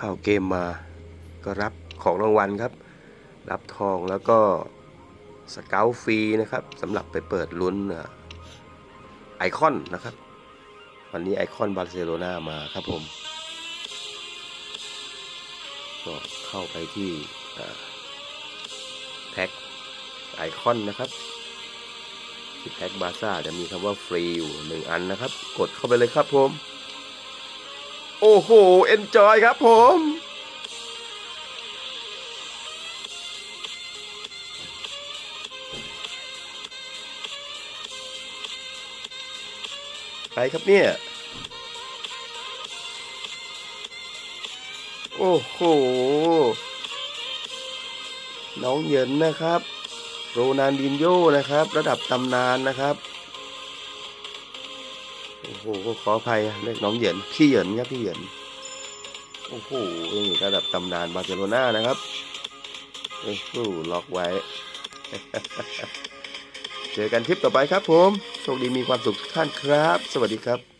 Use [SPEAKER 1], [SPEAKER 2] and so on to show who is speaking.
[SPEAKER 1] เข้าเกมมา ก็รับของรางวัลครับ รับทองแล้วก็สเกลฟรีนะครับสำหรับไปเปิดลุ้นไอคอนนะครับ วันนี้ไอคอนบาร์เซโลนามาครับผม ก็เข้าไปที่แพ็คไอคอนนะครับที่แพ็คบาซ่าจะมีคำว่าฟรีอยู่หนึ่งอันนะครับ กดเข้าไปเลยครับผม โอ้โห เอนจอยครับผม ไปครับเนี่ย โอ้โห น้องเหยินนะครับ โรนันดินโยนะครับ ระดับตำนานนะครับ โอ้โหขออภัยเรียกน้องเหยินพี่เหยินครับพี่เหยินโอ้โหนี่ระดับตำนานบาร์เซโลนานะครับโอ้โหล็อกไว้ เจอกันคลิปต่อไปครับผมโชคดีมีความสุขทุกท่านครับ สวัสดีครับ